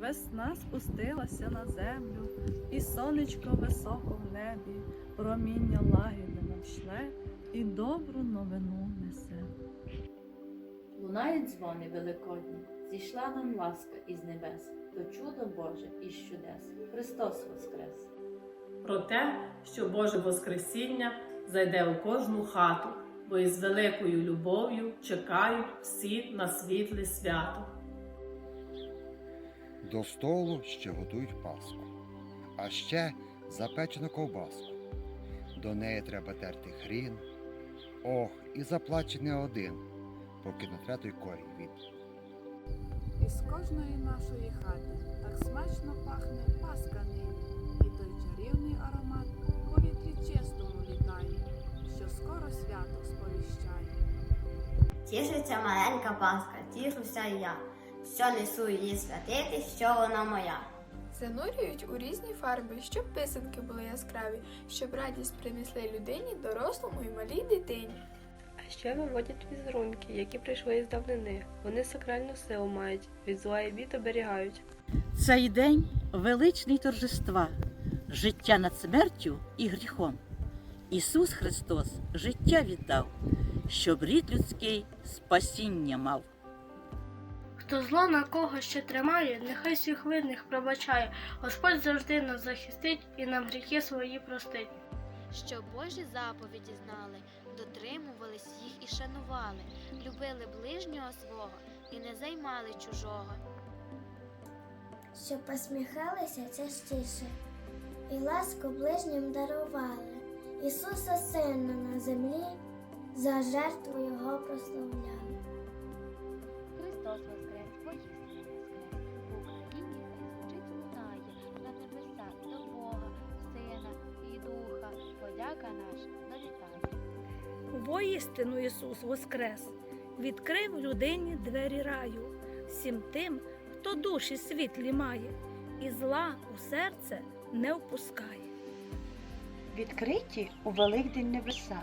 весна спустилася на землю, і сонечко високо в небі, проміння лагідне нам шле і добру новину несе. Лунають дзвони великодні, зійшла нам ласка із небес, то чудо Боже із чудес. Христос Воскрес! про те, що Боже Воскресіння зайде у кожну хату, бо із великою любов'ю чекають всі на світле свято. До столу ще готують паску, а ще запечену ковбаску. До неї треба терти хрін. Ох, і заплаче не один, поки не тре той корінь від. Із кожної нашої хати так смачно пахне паска нині, і той чарівний аромат в повітрі чистому літає, що скоро свято сповіщає. Тішиться маленька паска, тішуся і я, що несу її святити, що вона моя. Занурюють у різні фарби, щоб писанки були яскраві, щоб радість принесли людині, дорослому і малій дитині. А ще виводять візерунки, які прийшли з давнини. Вони сакральну силу мають, від зла і бід оберігають. Цей день величний торжества, життя над смертю і гріхом. Ісус Христос життя віддав, щоб рід людський спасіння мав. Хто зло на кого ще тримає, нехай всіх винних пробачає. Господь завжди нас захистить і нам гріхи свої простить. Щоб Божі заповіді знали, дотримувались їх і шанували, любили ближнього свого і не займали чужого. Щоб посміхалися частіше, і ласку ближнім дарували. Ісуса Сина на землі, за жертву Його прославляли. Подяка наша долітає. Воістину Ісус воскрес, відкрив людині двері раю, всім тим, хто душі світлі має, і зла у серце не впускає. відкриті у Великдень небеса.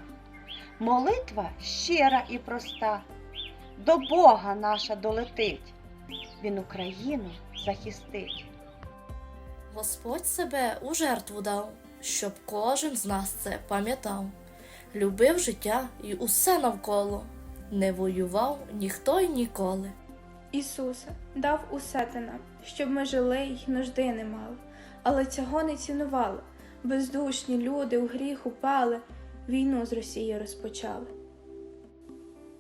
Молитва щира і проста, до Бога наша долетить, Він Україну захистить. Господь себе у жертву дав, щоб кожен з нас це пам'ятав. Любив життя і усе навколо, не воював ніхто й ніколи. Ісусе, дав усе ти нам, щоб ми жили й нужди не мали, але цього не цінували. Бездушні люди у гріх упали, війну з Росією розпочали.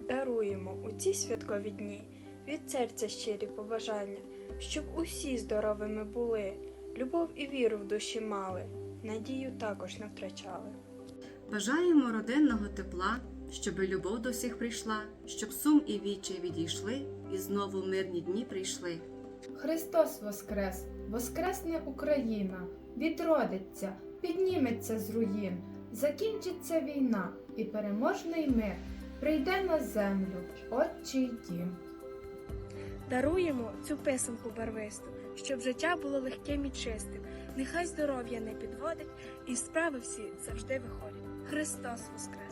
Даруємо у ці святкові дні від серця щирі побажання, щоб усі здоровими були, любов і віру в душі мали, надію також не втрачали. Бажаємо родинного тепла, щоби любов до всіх прийшла, щоб сум і вічі відійшли, і знову мирні дні прийшли. Христос Воскрес, Воскресне Україна, відродиться, підніметься з руїн, закінчиться війна і переможний мир прийде на землю, Отчий дім. Даруємо цю писанку барвисту, щоб життя було легким і чистим. Нехай здоров'я не підводить, і справи всі завжди виходять. Христос Воскрес!